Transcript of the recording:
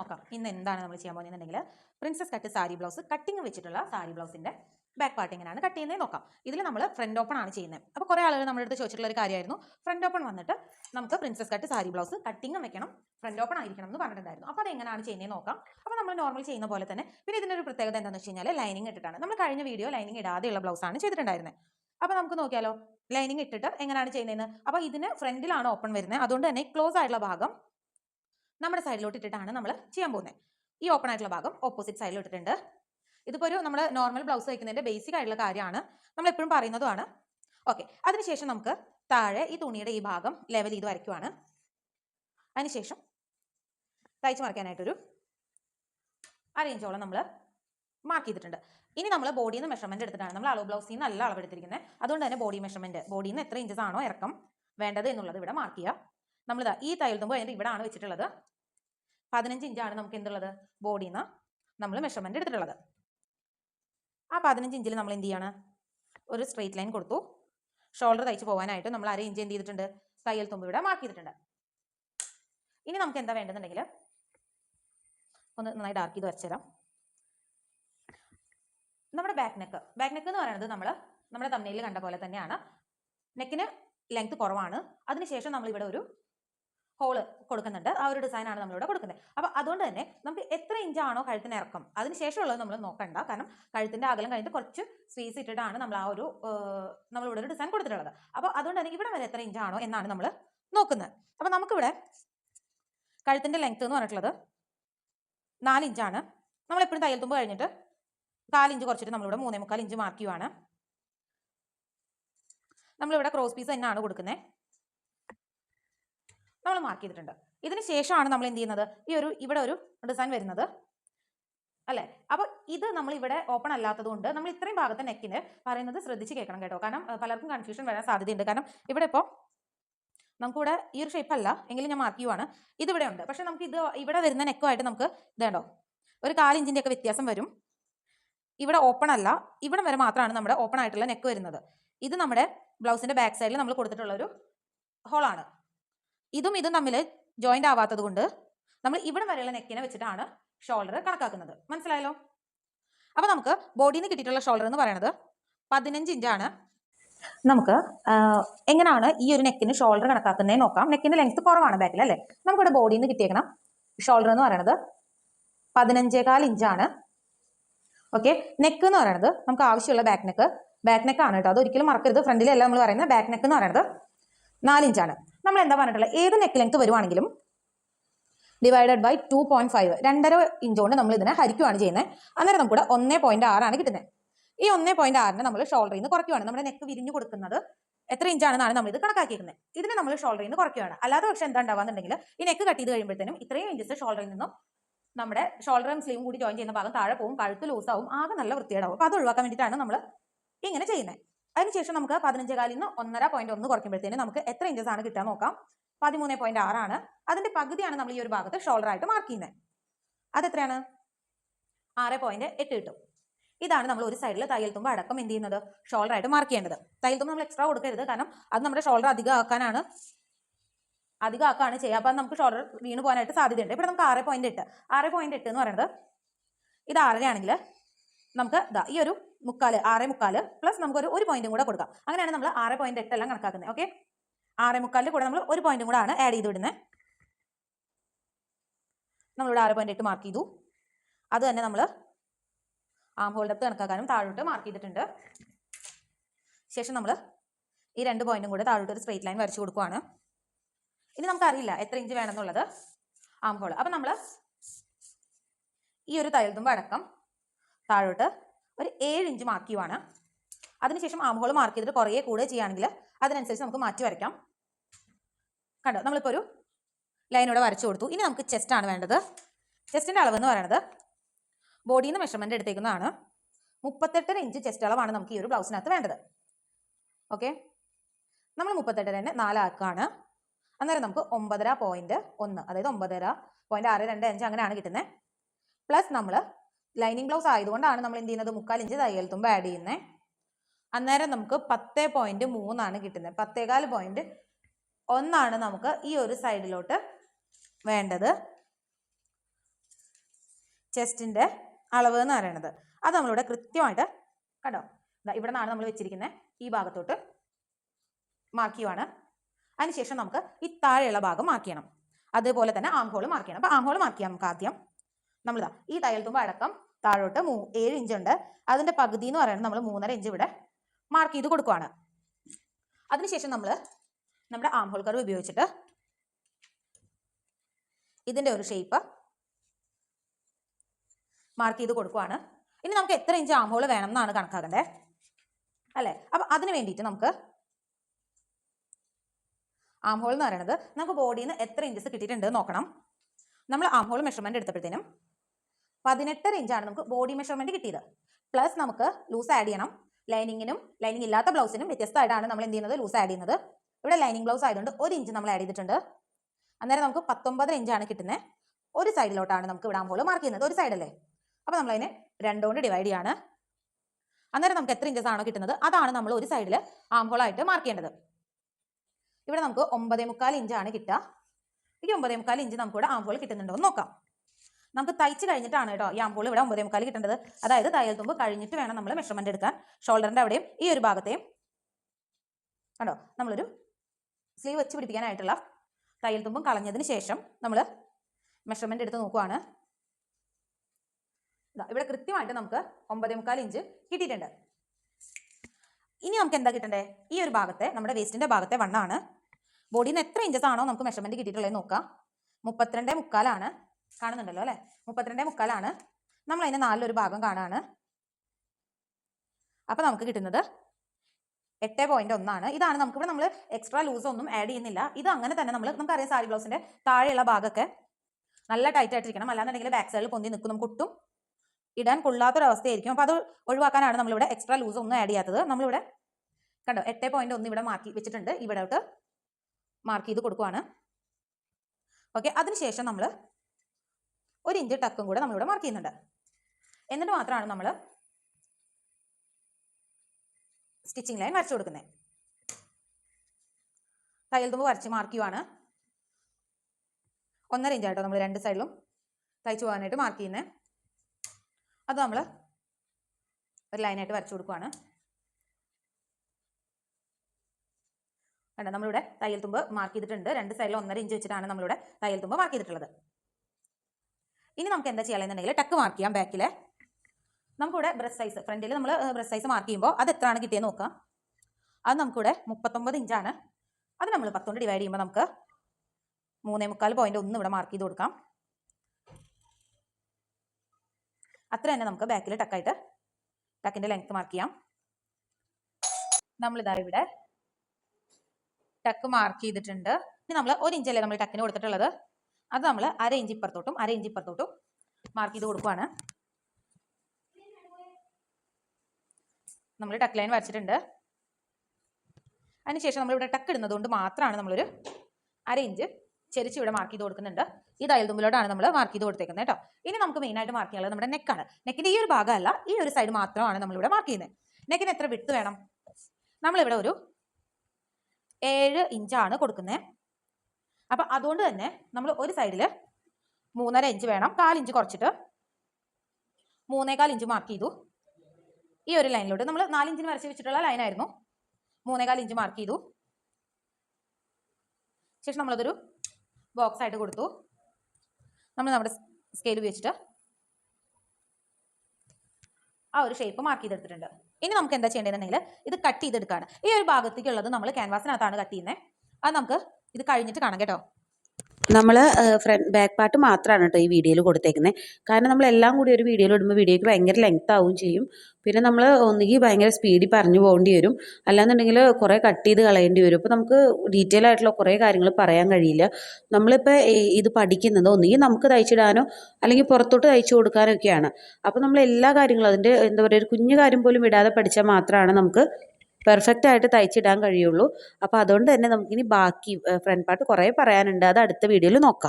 നോക്കാം. ഇന്ന് എന്താണ് നമ്മൾ ചെയ്യാൻ പോകുന്നതെന്നുണ്ടെങ്കിൽ princess cut sari blouse cutting വെച്ചിട്ടുള്ള സാരി ബ്ലൗസിന്റെ ബാക്ക് പാർട്ട് എങ്ങനെയാണ് കട്ട് ചെയ്യുന്നത് നോക്കാം. ഇതിൽ നമ്മൾ ഫ്രണ്ട് ഓപ്പൺ ആണ് ചെയ്യുന്നത്. അപ്പോൾ കുറേ ആളുകൾ നമ്മുടെ അടുത്ത് ചോദിച്ചിട്ടുള്ള ഒരു കാര്യമായിരുന്നു. ഫ്രണ്ട് ഓപ്പൺ വന്നിട്ട് നമുക്ക് princess cut sari blouse cutting വെക്കണം ഫ്രണ്ട് ഓപ്പൺ ആയിരിക്കണം എന്ന് പറഞ്ഞിട്ടുണ്ടായിരുന്നു. അപ്പോൾ അത് എങ്ങനെയാണ് ചെയ്യുന്നത് നോക്കാം. അപ്പോൾ നമ്മൾ നോർമൽ ചെയ്യുന്ന പോലെ തന്നെ പിന്നെ ഇതിന്റെ ഒരു പ്രത്യേകത എന്താണെന്ന് വെച്ച് കഴിഞ്ഞാൽ ലൈനിങ് ഇട്ടിട്ടാണ്. നമ്മൾ കഴിഞ്ഞ വീഡിയോ ലൈനിങ് ഇടാതെയുള്ള ബ്ലൗസ് ആണ് ചെയ്തിട്ടുണ്ടായിരുന്നത്. അപ്പോൾ നമുക്ക് നോക്കിയാലോ ലൈനിങ് ഇട്ടിട്ട് എങ്ങനെയാണ് ചെയ്യുന്നതെന്ന്? അപ്പോൾ ഇതിന് ഫ്രണ്ടിലാണ് ഓപ്പൺ വരുന്നത്. അതുകൊണ്ട് തന്നെ ക്ലോസ് ആയിട്ടുള്ള ഭാഗം നമ്മുടെ സൈഡിലോട്ട് ഇട്ടിട്ടാണ് നമ്മൾ ചെയ്യാൻ പോകുന്നത് ഈ ഓപ്പൺ ആയിട്ടുള്ള ഭാഗം ഓപ്പോസിറ്റ് സൈഡിൽ ഇട്ടിട്ടുണ്ട് ഇതിപ്പോൾ ഒരു നമ്മൾ നോർമൽ ബ്ലൗസ് വയ്ക്കുന്നതിന്റെ ബേസിക് ആയിട്ടുള്ള കാര്യമാണ്. നമ്മൾ എപ്പോഴും പറയുന്നതുമാണ്. ഓക്കെ അതിനുശേഷം നമുക്ക് താഴെ ഈ തുണിയുടെ ഈ ഭാഗം ലെവൽ ചെയ്ത് വരയ്ക്കുവാണ്. അതിനുശേഷം തയ്ച്ച് മറിക്കാനായിട്ടൊരു അരയിഞ്ചോളം നമ്മൾ മാർക്ക് ചെയ്തിട്ടുണ്ട്. ഇനി നമ്മൾ ബോഡിയിൽ നിന്ന് മെഷർമെന്റ് എടുത്തിട്ടാണ്. നമ്മൾ അളവ് ബ്ലൗസിൽ നിന്ന് നല്ല അളവെടുത്തിരിക്കുന്നത് അതുകൊണ്ട് തന്നെ ബോഡി മെഷർമെന്റ് ബോഡിയിൽ നിന്ന് എത്ര ഇഞ്ചസ് ആണോ ഇറക്കം വേണ്ടത് എന്നുള്ളത് ഇവിടെ മാർക്ക് ചെയ്യുക നമ്മളിതാ ഈ തയ്യൽ തുമ്പ് ഇവിടെ ആണ് വെച്ചിട്ടുള്ളത്. പതിനഞ്ച് ഇഞ്ചാണ് നമുക്ക് എന്തുള്ളത്? ബോഡിയിൽ നിന്ന് നമ്മൾ മെഷർമെന്റ് എടുത്തിട്ടുള്ളത്. ആ പതിനഞ്ച് ഇഞ്ചിൽ നമ്മൾ എന്ത് ചെയ്യാണ്? ഒരു സ്ട്രെയിറ്റ് ലൈൻ കൊടുത്തു. ഷോൾഡർ തയ്ച്ച് പോകാനായിട്ട് നമ്മൾ അര ഇഞ്ച് എന്ത് ചെയ്തിട്ടുണ്ട്? തയ്യൽ തുമ്പ് ഇവിടെ മാർക്ക് ചെയ്തിട്ടുണ്ട്. ഇനി നമുക്ക് എന്താ വേണ്ടെന്നുണ്ടെങ്കിൽ ഒന്ന് നന്നായി ഡാർക്ക് ചെയ്ത് വരച്ചുതരാം നമ്മുടെ ബാക്ക് നെക്ക് ബാക്ക് നെക്ക് എന്ന് പറയുന്നത് നമ്മൾ നമ്മുടെ തമ്മനയിൽ കണ്ട പോലെ തന്നെയാണ്. നെക്കിന് ലെങ്ത് കുറവാണ്. അതിനുശേഷം നമ്മൾ ഇവിടെ ഒരു ഹോൾ കൊടുക്കുന്നുണ്ട്. ആ ഒരു ഡിസൈനാണ് നമ്മളിവിടെ കൊടുക്കുന്നത്. അപ്പോൾ അതുകൊണ്ട് തന്നെ നമുക്ക് എത്ര ഇഞ്ചാണോ കഴുത്തിന് ഇറക്കം അതിന് ശേഷമുള്ളത് നമ്മൾ നോക്കണ്ട. കാരണം കഴുത്തിന്റെ അകലം കഴിഞ്ഞിട്ട് കുറച്ച് സ്പേസ് ഇട്ടിട്ടാണ് നമ്മൾ ആ ഒരു നമ്മളിവിടെ ഒരു ഡിസൈൻ കൊടുത്തിട്ടുള്ളത്. അപ്പോൾ അതുകൊണ്ട് തന്നെ ഇവിടെ വരെ എത്ര ഇഞ്ചാണോ എന്നാണ് നമ്മൾ നോക്കുന്നത്. അപ്പോൾ നമുക്കിവിടെ കഴുത്തിന്റെ ലെങ്ത് എന്ന് പറഞ്ഞിട്ടുള്ളത് നാലിഞ്ചാണ് നമ്മളെപ്പോഴും തയ്യൽ തുമ്പ് കഴിഞ്ഞിട്ട് കാലിഞ്ച് കുറച്ചിട്ട് നമ്മളിവിടെ മൂന്നേ മുക്കാൽ ഇഞ്ച് മാർക്ക് നമ്മളിവിടെ ക്രോസ് പീസ് തന്നെയാണ് കൊടുക്കുന്നത്. നമ്മൾ മാർക്ക് ചെയ്തിട്ടുണ്ട്. ഇതിന് ശേഷമാണ് നമ്മൾ എന്ത് ചെയ്യുന്നത്? ഈ ഒരു ഇവിടെ ഒരു ഡിസൈൻ വരുന്നത്. അല്ലെ? അപ്പൊ ഇത് നമ്മൾ ഇവിടെ ഓപ്പൺ അല്ലാത്തത് കൊണ്ട് നമ്മൾ ഇത്രയും ഭാഗത്തെ നെക്കിന് പറയുന്നത് ശ്രദ്ധിച്ച് കേൾക്കണം കേട്ടോ. കാരണം പലർക്കും കൺഫ്യൂഷൻ വരാൻ സാധ്യതയുണ്ട്. കാരണം ഇവിടെ ഇപ്പോൾ നമുക്കിവിടെ ഈ ഒരു ഷേപ്പ് അല്ല. എങ്കിലും ഞാൻ മാർക്ക് ചെയ്യുവാണ്. ഇതിവിടെ ഉണ്ട്. പക്ഷെ നമുക്ക് ഇത് ഇവിടെ വരുന്ന നെക്കുമായിട്ട് നമുക്ക് ഇതേണ്ടോ ഒരു കാലിഞ്ചിന്റെ ഒക്കെ വ്യത്യാസം വരും. ഇവിടെ ഓപ്പൺ അല്ല. ഇവിടെ വരെ മാത്രമാണ് നമ്മുടെ ഓപ്പൺ ആയിട്ടുള്ള നെക്ക് വരുന്നത്. ഇത് നമ്മുടെ ബ്ലൗസിന്റെ ബാക്ക് സൈഡിൽ നമ്മൾ കൊടുത്തിട്ടുള്ള ഒരു ഹോളാണ് ഇതും ഇതും തമ്മിൽ ജോയിന്റ് ആവാത്തത് കൊണ്ട് നമ്മൾ ഇവിടെ വരെയുള്ള നെക്കിനെ വെച്ചിട്ടാണ് ഷോൾഡർ കണക്കാക്കുന്നത്. മനസ്സിലായല്ലോ? അപ്പോൾ നമുക്ക് ബോഡിയിൽ നിന്ന് കിട്ടിയിട്ടുള്ള ഷോൾഡർ എന്ന് പറയുന്നത് പതിനഞ്ച് ഇഞ്ചാണ് നമുക്ക് എങ്ങനെയാണ് ഈ ഒരു നെക്കിന് ഷോൾഡർ കണക്കാക്കുന്നത് നോക്കാം. നെക്കിന്റെ ലെങ്ത് കുറവാണ് ബാക്കിൽ അല്ലേ? നമുക്കിവിടെ ബോഡിയിൽ നിന്ന് കിട്ടിയേക്കണം ഷോൾഡർ എന്ന് പറയുന്നത് പതിനഞ്ചേകാൽ ഇഞ്ചാണ് ഓക്കെ നെക്ക് എന്ന് പറയുന്നത് നമുക്ക് ആവശ്യമുള്ള ബാക്ക് നെക്ക് ബാക്ക് നെക്ക് ആണ് കേട്ടോ. അത് ഒരിക്കലും മറക്കരുത്. ഫ്രണ്ടിലല്ല നമ്മൾ പറയുന്നത്. ബാക്ക് നെക്ക് എന്ന് പറയുന്നത് നാലിഞ്ചാണ്. നമ്മൾ എന്താ പറഞ്ഞിട്ടുള്ളത്? ഏത് neck length വരുവാണെങ്കിലും divided by two point five രണ്ടര ഇഞ്ച് കൊണ്ട് നമ്മൾ ഇതിനെ ഹരിക്കുവാണ് ചെയ്യുന്നത്. അന്നേരം നമുക്ക് ഒന്നേ പോയിന്റ് ആറാണ് കിട്ടുന്നത്. ഈ ഒന്നേ പോയിന്റ് ആറിന് നമ്മൾ ഷോൾഡറിൽ നിന്ന് കുറയ്ക്കുവാണ്. നമ്മുടെ നെക്ക് വിരിഞ്ഞു കൊടുക്കുന്നത് എത്ര ഇഞ്ചാണെന്നാണ് നമ്മൾ ഇത് കണക്കാക്കിയിരിക്കുന്നത് ഇതിനെ നമ്മൾ ഷോൾഡറിൽ നിന്ന് കുറയ്ക്കുകയാണ് അല്ലാതെ പക്ഷെ എന്താ ഉണ്ടാവാന്നുണ്ടെങ്കിൽ ഈ നെക്ക് കട്ട് ചെയ്ത് കഴിയുമ്പോഴത്തേനും ഇത്രയും ഇഞ്ചസ് ഷോൾഡറിൽ നിന്നും നമ്മുടെ ഷോൾഡറും സ്ലീവും കൂടി ജോയിൻ ചെയ്യുന്ന ഭാഗം താഴെ പോകും കഴുത്ത് ലൂസാവും ആകെ നല്ല വൃത്തിയേടാവും അപ്പോൾ അത് ഒഴിവാക്കാൻ വേണ്ടിയിട്ടാണ് നമ്മൾ ഇങ്ങനെ ചെയ്യുന്നത്. അതിനുശേഷം നമുക്ക് പതിനഞ്ച് കാലിൽ നിന്ന് ഒന്നര പോയിന്റ് ഒന്ന് കുറയ്ക്കുമ്പോഴത്തേന് നമുക്ക് എത്ര ഇഞ്ചസ് ആണ് കിട്ടാൻ നോക്കാം. പതിമൂന്ന് പോയിന്റ് ആറാണ് അതിന്റെ പകുതിയാണ് നമ്മൾ ഈ ഒരു ഭാഗത്ത് ഷോൾഡർ ആയിട്ട് മാർക്ക് ചെയ്യുന്നത്. അതെത്രയാണ് ആറ് പോയിന്റ് എട്ട് കിട്ടും. ഇതാണ് നമ്മൾ ഒരു സൈഡിൽ തയ്യൽ തുമ്പ് അടക്കം എന്ത് ചെയ്യുന്നത്? ഷോൾഡർ ആയിട്ട് മാർക്ക് ചെയ്യേണ്ടത്. തയ്യൽ തുമ്പ് നമ്മൾ എക്സ്ട്രാ കൊടുക്കരുത്. കാരണം അത് നമ്മുടെ ഷോൾഡർ അധികം ആക്കാനാണ് അധികം ആക്കാണ് ചെയ്യുക. അപ്പം നമുക്ക് ഷോൾഡർ വീണ് പോകാനായിട്ട് സാധ്യതയുണ്ട്. ഇവിടെ നമുക്ക് ആറ് പോയിന്റ് എട്ട്. ആറ് പോയിന്റ് എട്ട് എന്ന് പറയുന്നത് ഇത് ആറര ആണെങ്കിൽ നമുക്ക് ദാ ഈ ഒരു മുക്കാൽ ആറ് മുക്കാൽ പ്ലസ് നമുക്ക് ഒരു പോയിന്റും കൂടെ കൊടുക്കാം. അങ്ങനെയാണ് നമ്മൾ ആറ് പോയിന്റ് എട്ട് എല്ലാം കണക്കാക്കുന്നത് ഓക്കെ ആറ് മുക്കാലിൽ കൂടെ നമ്മൾ ഒരു പോയിന്റും കൂടെ ആണ് ആഡ് ചെയ്ത് വിടുന്നത്. നമ്മളിവിടെ ആറ് പോയിന്റ് എട്ട് മാർക്ക് ചെയ്തു. അത് തന്നെ നമ്മൾ ആം ഹോൾ ഡെപ്ത് കണക്കാക്കാനും താഴോട്ട് മാർക്ക് ചെയ്തിട്ടുണ്ട്. ശേഷം നമ്മൾ ഈ രണ്ട് പോയിന്റും കൂടെ താഴോട്ട് ഒരു സ്ട്രെയിറ്റ് ലൈൻ വരച്ചു കൊടുക്കുവാണ്. ഇനി നമുക്കറിയില്ല എത്ര ഇഞ്ച് വേണമെന്നുള്ളത് ആം ഹോൾ അപ്പം നമ്മൾ ഈ ഒരു തയ്യൽ തുമ്പ് അടക്കം താഴോട്ട് ഒരു ഏഴ് ഇഞ്ച് മാർക്ക് ചെയ്യുവാണ്. അതിനുശേഷം ആം മാർക്ക് ചെയ്തിട്ട് കുറേ കൂടെ ചെയ്യുകയാണെങ്കിൽ അതിനനുസരിച്ച് നമുക്ക് മാറ്റി വരയ്ക്കാം. കണ്ടോ? നമ്മളിപ്പോൾ ഒരു ലൈനോടെ വരച്ചു കൊടുത്തു. ഇനി നമുക്ക് ചെസ്റ്റ് ആണ് വേണ്ടത്. ചെസ്റ്റിന്റെ അളവ് എന്ന് പറയുന്നത് ബോഡിയിൽ നിന്ന് മെഷർമെന്റ് എടുത്തേക്കുന്നതാണ്. മുപ്പത്തെട്ടര ഇഞ്ച് ചെസ്റ്റ് അളവാണ് നമുക്ക് ഈ ഒരു ബ്ലൗസിനകത്ത് വേണ്ടത്. ഓക്കെ നമ്മൾ മുപ്പത്തെട്ടര തന്നെ നാലാക്കാണ് അന്നേരം നമുക്ക് ഒമ്പതര പോയിന്റ് ഒന്ന് അതായത് ഒമ്പതര പോയിന്റ് ആറ് രണ്ട് അഞ്ച് അങ്ങനെയാണ് കിട്ടുന്നത് പ്ലസ് നമ്മൾ ലൈനിങ് ബ്ലൗസ് ആയതുകൊണ്ടാണ് നമ്മൾ എന്ത് ചെയ്യുന്നത്? മുക്കാൽ ഇഞ്ച് തയ്യൽ തുമ്പ് ആഡ് ചെയ്യുന്നത് അന്നേരം നമുക്ക് പത്ത് പോയിന്റ് മൂന്നാണ് കിട്ടുന്നത്. പത്തേകാൽ പോയിന്റ് ഒന്നാണ് നമുക്ക് ഈ ഒരു സൈഡിലോട്ട് വേണ്ടത്. ചെസ്റ്റിന്റെ അളവ് എന്ന് പറയുന്നത് അത് നമ്മളിവിടെ കൃത്യമായിട്ട് കണ്ടോ? ഇവിടെ നിന്നാണ് നമ്മൾ വെച്ചിരിക്കുന്നത്. ഈ ഭാഗത്തോട്ട് മാർക്ക് അതിനുശേഷം നമുക്ക് ഈ താഴെയുള്ള ഭാഗം മാർക്ക് ചെയ്യണം. അതുപോലെ തന്നെ ആം ഹോൾ മാർക്ക് ചെയ്യണം. അപ്പോൾ ആം ഹോൾ മാർക്ക് ചെയ്യാം നമുക്ക് ആദ്യം. നമ്മളിതാ ഈ തയ്യൽ തുമ്പ് അടക്കം താഴോട്ട് മൂ ഏഴ് ഇഞ്ച് ഉണ്ട്. അതിന്റെ പകുതി എന്ന് പറയുന്നത് നമ്മൾ മൂന്നര ഇഞ്ച് ഇവിടെ മാർക്ക് ചെയ്ത് കൊടുക്കുവാണ്. അതിനുശേഷം നമ്മൾ നമ്മുടെ ആം ഹോൾ കർവ് ഉപയോഗിച്ചിട്ട് ഇതിന്റെ ഒരു ഷേപ്പ് മാർക്ക് ചെയ്ത് കൊടുക്കുവാണ്. ഇനി നമുക്ക് എത്ര ഇഞ്ച് ആം ഹോൾ വേണം എന്നാണ് കണക്കാക്കണ്ടേ. അല്ലേ? അപ്പം അതിന് വേണ്ടിയിട്ട് നമുക്ക് ആം ഹോൾ എന്ന് പറയുന്നത് നമുക്ക് ബോഡിയിൽ നിന്ന് എത്ര ഇഞ്ചസ് കിട്ടിയിട്ടുണ്ട് നോക്കണം. നമ്മൾ ആം ഹോൾ മെഷർമെന്റ് എടുത്തപ്പോഴത്തേനും പതിനെട്ടര ഇഞ്ചാണ് നമുക്ക് ബോഡി മെഷർമെന്റ് കിട്ടിയത്. പ്ലസ് നമുക്ക് ലൂസ് ആഡ് ചെയ്യണം. ലൈനിങ്ങിനും ലൈനിങ് ഇല്ലാത്ത ബ്ലൗസിനും വ്യത്യസ്തമായിട്ടാണ് നമ്മൾ എന്ത് ചെയ്യുന്നത്? ലൂസ് ആഡ് ചെയ്യുന്നത്. ഇവിടെ ലൈനിങ് ബ്ലൗസ് ആയതുകൊണ്ട് ഒരു ഇഞ്ച് നമ്മൾ ആഡ് ചെയ്തിട്ടുണ്ട്. അന്നേരം നമുക്ക് പത്തൊമ്പതര ഇഞ്ചാണ് കിട്ടുന്നത് ഒരു സൈഡിലോട്ടാണ് നമുക്ക് ഇവിടെ ആം മാർക്ക് ചെയ്യുന്നത്. ഒരു സൈഡല്ലേ അപ്പോൾ നമ്മൾ അതിനെ രണ്ടുകൊണ്ട് ഡിവൈഡ് ചെയ്യാണ്. അന്നേരം നമുക്ക് എത്ര ഇഞ്ചസ് ആണോ കിട്ടുന്നത്? അതാണ് നമ്മൾ ഒരു സൈഡിൽ ആംഹോളായിട്ട് മാർക്ക് ചെയ്യേണ്ടത്. ഇവിടെ നമുക്ക് ഒമ്പതേ മുക്കാൽ ഇഞ്ചാണ് കിട്ടുക. ഈ ഒമ്പതേ മുക്കാൽ ഇഞ്ച് നമുക്ക് ഇവിടെ ആംഹോൾ കിട്ടുന്നുണ്ടോ എന്ന് നോക്കാം. നമുക്ക് തയ്ച്ച് കഴിഞ്ഞിട്ടാണ് കേട്ടോ ഈ ആംപോൾ ഇവിടെ ഒമ്പതേ മുക്കാൽ കിട്ടേണ്ടത്. അതായത് തയ്യൽ തുമ്പ് കഴിഞ്ഞിട്ട് വേണം നമ്മൾ മെഷർമെന്റ് എടുക്കാൻ. ഷോൾഡറിന്റെ അവിടെയും ഈ ഒരു ഭാഗത്തെയും കണ്ടോ? നമ്മളൊരു സ്ലീവ് വെച്ച് പിടിപ്പിക്കാനായിട്ടുള്ള തയ്യൽ തുമ്പും കളഞ്ഞതിന് ശേഷം നമ്മൾ മെഷർമെന്റ് എടുത്ത് നോക്കുവാണ്. ഇവിടെ കൃത്യമായിട്ട് നമുക്ക് ഒമ്പതേ മുക്കാൽ ഇഞ്ച് കിട്ടിയിട്ടുണ്ട്. ഇനി നമുക്ക് എന്താ കിട്ടണ്ടേ? ഈ ഒരു ഭാഗത്തെ നമ്മുടെ വേസ്റ്റിന്റെ ഭാഗത്തെ വണ്ണാണ്. ബോഡിയിൽ നിന്ന് എത്ര ഇഞ്ചസ് ആണോ നമുക്ക് മെഷർമെന്റ് കിട്ടിയിട്ടുള്ളത് നോക്കാം. മുപ്പത്തിരണ്ടേ മുക്കാലാണ്. കാണുന്നുണ്ടല്ലോ അല്ലെ? മുപ്പത്തിരണ്ടേ മുക്കാലാണ്. നമ്മൾ അതിന് നാലിലൊരു ഭാഗം കാണാണ്. അപ്പൊ നമുക്ക് കിട്ടുന്നത് എട്ട് പോയിന്റ് ഒന്നാണ്. ഇതാണ് നമുക്ക് ഇവിടെ നമ്മൾ എക്സ്ട്രാ ലൂസ് ഒന്നും ആഡ് ചെയ്യുന്നില്ല. ഇത് അങ്ങനെ തന്നെ നമ്മൾ നമുക്കറിയാം സാരി ബ്ലൗസിന്റെ താഴെയുള്ള ഭാഗമൊക്കെ നല്ല ടൈറ്റ് ആയിട്ടിരിക്കണം. അല്ലാന്നുണ്ടെങ്കിൽ ബാക്ക് സൈഡിൽ പൊന്തി നിൽക്കും നമുക്ക് ഒട്ടും ഇടാൻ കൊള്ളാത്തൊരവസ്ഥയായിരിക്കും. അപ്പോൾ അത് ഒഴിവാക്കാനാണ് നമ്മളിവിടെ എക്സ്ട്രാ ലൂസ് ഒന്നും ആഡ് ചെയ്യാത്തത്. നമ്മളിവിടെ കണ്ടോ എട്ട് പോയിന്റ് ഒന്ന് ഇവിടെ മാർക്ക് വെച്ചിട്ടുണ്ട്. ഇവിടോട്ട് മാർക്ക് ചെയ്ത് കൊടുക്കുവാണ്. ഓക്കെ അതിനുശേഷം നമ്മൾ ഒരു ഇഞ്ച് ടക്കും കൂടെ നമ്മളിവിടെ മാർക്ക് ചെയ്യുന്നുണ്ട്. എന്നിട്ട് മാത്രമാണ് നമ്മൾ സ്റ്റിച്ചിങ് ലൈൻ വരച്ചു കൊടുക്കുന്നത് തയ്യൽ തുമ്പ് വരച്ച് മാർക്ക് ചെയ്യുവാണ്. ഒന്നര ഇഞ്ച് ആട്ടോ നമ്മൾ രണ്ട് സൈഡിലും തയ്ച്ചു പോകാനായിട്ട് മാർക്ക് ചെയ്യുന്നത് അത് നമ്മൾ ഒരു ലൈനായിട്ട് വരച്ചു കൊടുക്കുവാണ്. കണ്ടോ? നമ്മളിവിടെ തയ്യൽ തുമ്പ് മാർക്ക് ചെയ്തിട്ടുണ്ട്. രണ്ട് സൈഡിൽ ഒന്നര ഇഞ്ച് വെച്ചിട്ടാണ് നമ്മളിവിടെ തയ്യൽ തുമ്പ് മാർക്ക് ചെയ്തിട്ടുള്ളത്. ഇനി നമുക്ക് എന്താ ചെയ്യാന്നുണ്ടെങ്കിൽ ടക്ക് മാർക്ക് ചെയ്യാം ബാക്കിൽ നമുക്കിവിടെ ബ്രസ്റ്റ് സൈസ് ഫ്രണ്ടിൽ നമ്മൾ ബ്രസ്റ്റ് സൈസ് മാർക്ക് ചെയ്യുമ്പോൾ അത് എത്രയാണ് കിട്ടിയത് നോക്കാം. അത് നമുക്കിവിടെ മുപ്പത്തൊമ്പത് ഇഞ്ചാണ് അത് നമ്മൾ പത്തുകൊണ്ട് ഡിവൈഡ് ചെയ്യുമ്പോൾ നമുക്ക് മൂന്നേ മുക്കാൽ പോയിന്റ് ഒന്ന് ഇവിടെ മാർക്ക് ചെയ്ത് കൊടുക്കാം. അത്ര തന്നെ നമുക്ക് ബാക്കിൽ ടക്കായിട്ട് ടക്കിന്റെ ലെങ്ത് മാർക്ക് ചെയ്യാം. നമ്മളിതാ ഇവിടെ ടക്ക് മാർക്ക് ചെയ്തിട്ടുണ്ട്. ഇനി നമ്മൾ ഒരു ഇഞ്ചല്ലേ നമ്മൾ ടക്കിന് കൊടുത്തിട്ടുള്ളത്? അത് നമ്മൾ അര ഇഞ്ച് ഇപ്പുറത്തോട്ടും അര ഇഞ്ച് ഇപ്പുറത്തോട്ടും മാർക്ക് ചെയ്ത് കൊടുക്കുവാണ്. നമ്മൾ ടക്ക് ലൈൻ വരച്ചിട്ടുണ്ട്. അതിനുശേഷം നമ്മളിവിടെ ടക്ക് ഇടുന്നത് കൊണ്ട് മാത്രമാണ് നമ്മളൊരു അര ഇഞ്ച് ചെരിച്ച് ഇവിടെ മാർക്ക് ചെയ്ത് കൊടുക്കുന്നുണ്ട്. ഈ തയ്യൽതുമ്പിലോട്ടാണ് നമ്മൾ മാർക്ക് ചെയ്ത് കൊടുത്തേക്കുന്നത് കേട്ടോ. ഇനി നമുക്ക് മെയിൻ ആയിട്ട് മാർക്ക് ചെയ്യാനുള്ളത് നമ്മുടെ നെക്കാണ് നെക്കിന്റെ ഈ ഒരു ഭാഗമല്ല ഈ ഒരു സൈഡ് മാത്രമാണ് നമ്മളിവിടെ മാർക്ക് ചെയ്യുന്നത്. നെക്കിന് എത്ര വിട്ട് വേണം? നമ്മളിവിടെ ഒരു ഏഴ് ഇഞ്ചാണ് കൊടുക്കുന്നത്. അപ്പം അതുകൊണ്ട് തന്നെ നമ്മൾ ഒരു സൈഡിൽ മൂന്നര ഇഞ്ച് വേണം. കാലിഞ്ച് കുറച്ചിട്ട് മൂന്നേകാൽ ഇഞ്ച് മാർക്ക് ചെയ്തു. ഈ ഒരു ലൈനിലോട്ട് നമ്മൾ നാലിഞ്ചിന് വരച്ച് വെച്ചിട്ടുള്ള ലൈനായിരുന്നു മൂന്നേകാൽ ഇഞ്ച് മാർക്ക് ചെയ്തു. ശേഷം നമ്മളതൊരു ബോക്സ് ആയിട്ട് കൊടുത്തു. നമ്മൾ നമ്മുടെ സ്കെയിൽ ഉപയോഗിച്ചിട്ട് ആ ഒരു ഷേപ്പ് മാർക്ക് ചെയ്തെടുത്തിട്ടുണ്ട്. ഇനി നമുക്ക് എന്താ ചെയ്യേണ്ടതെന്നുണ്ടെങ്കിൽ ഇത് കട്ട് ചെയ്തെടുക്കുകയാണ് ഈ ഒരു ഭാഗത്തേക്കുള്ളത് നമ്മൾ ക്യാൻവാസിനകത്താണ് കട്ട് ചെയ്യുന്നത് അത് നമുക്ക് ഇത് കഴിഞ്ഞിട്ട് കാണാം കേട്ടോ. നമ്മൾ ഫ്രണ്ട് ബാക്ക് പാർട്ട് മാത്രമാണ് കേട്ടോ ഈ വീഡിയോയിൽ കൊടുത്തേക്കുന്നത് കാരണം നമ്മൾ എല്ലാം കൂടി ഒരു വീഡിയോയിൽ ഇടുമ്പോൾ വീഡിയോയ്ക്ക് ഭയങ്കര ലെങ്ത് ആവുകയും ചെയ്യും. പിന്നെ നമ്മൾ ഒന്നുകിൽ ഭയങ്കര സ്പീഡിൽ പറഞ്ഞു പോകേണ്ടി വരും. അല്ലാന്നുണ്ടെങ്കിൽ കുറേ കട്ട് ചെയ്ത് കളയേണ്ടി വരും. അപ്പോൾ നമുക്ക് ഡീറ്റെയിൽ ആയിട്ടുള്ള കുറേ കാര്യങ്ങൾ പറയാൻ കഴിയില്ല. നമ്മളിപ്പോൾ ഇത് പഠിക്കുന്നത് ഒന്നുകിൽ നമുക്ക് തയ്ച്ചിടാനോ അല്ലെങ്കിൽ പുറത്തോട്ട് തയ്ച്ചു കൊടുക്കാനോ ഒക്കെയാണ് അപ്പോൾ നമ്മൾ എല്ലാ കാര്യങ്ങളും അതിന്റെ എന്താ പറയുക ഒരു കുഞ്ഞു കാര്യം പോലും വിടാതെ പഠിച്ചാൽ മാത്രമാണ് നമുക്ക് പെർഫെക്റ്റ് ആയിട്ട് തയ്ച്ചിടാൻ കഴിയുള്ളൂ. അപ്പോൾ അതുകൊണ്ട് തന്നെ നമുക്കിനി ബാക്കി ഫ്രണ്ട് പാർട്ട് കുറേ പറയാനുണ്ട്. അത് അടുത്ത വീഡിയോയിൽ നോക്കാം.